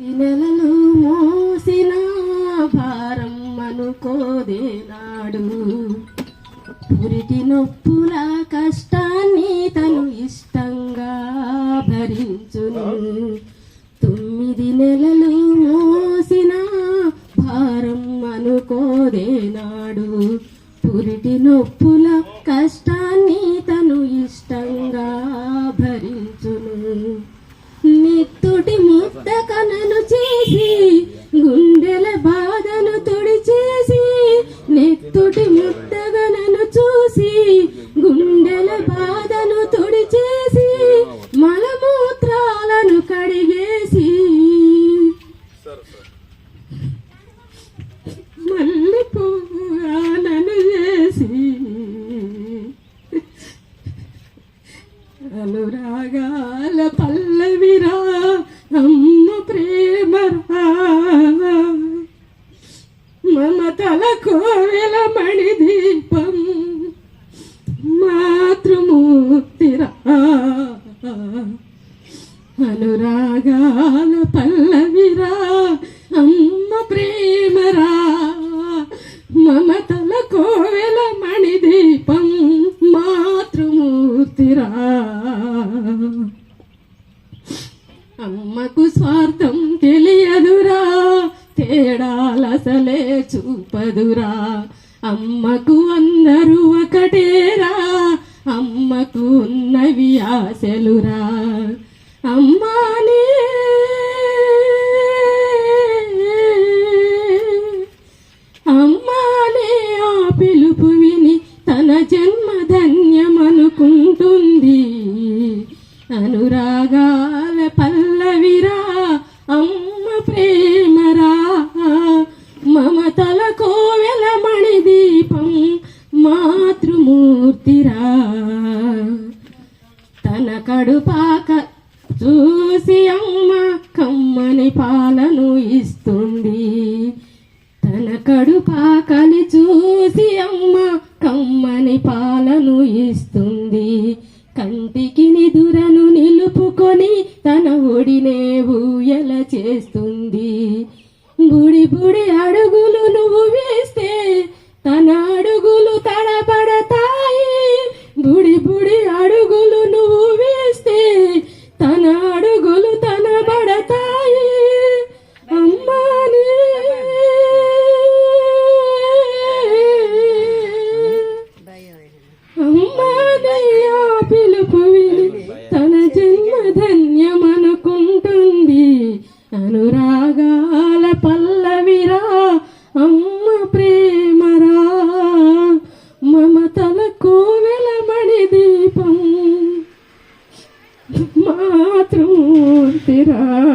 నెలలు మోసిన భారం అనుకోదేనాడు పురిటి నొప్పుల కష్టాన్ని తను ఇష్టంగా భరించును. తొమ్మిది నెలలు మోసిన భారం అనుకోదేనాడు పురిటి నొప్పుల కష్టాన్ని తను ఇష్టంగా భరించును. నెత్తుటి ముద్ద చేసి గుండెల బాధను తుడిచేసి నెత్తుటి ముద్దగనను చూసి గుండెల బాధను తొడిచేసి మలమూత్రాలను కడిగేసి. మళ్ళీ పువ్వాలను చేసి అనురాగాల పల్లవిరా మమతల కోవెల మణి దీపం మాతృమూర్తిరా. అనురాగాల పల్లవిరా అమ్మ ప్రేమరా. మమతల కోవెల మణి దీపం మాతృమూర్తిరా. అమ్మకు స్వార్థం తెలియదురా తేడా అసలే చూపదురా. అమ్మకు అందరూ ఒకటేరా. అమ్మకు ఉన్నవి ఆశలురా. అమ్మానే అమ్మానే చూసి అమ్మ కమ్మని పాలను ఇస్తుంది. తన కడుపాకని చూసి అమ్మ కమ్మని పాలను ఇస్తుంది. కంటికి నిదురను నిలుపుకొని తన ఒడినే ఊయల చేస్తుంది. బుడి బుడి అడుగులు తన జన్మ ధన్యమనుకుంటుంది. అనురాగాల పల్లవిరా అమ్మ ప్రేమరా. మమతల కోవెలమణి దీపం. మాతృమూర్తిరా.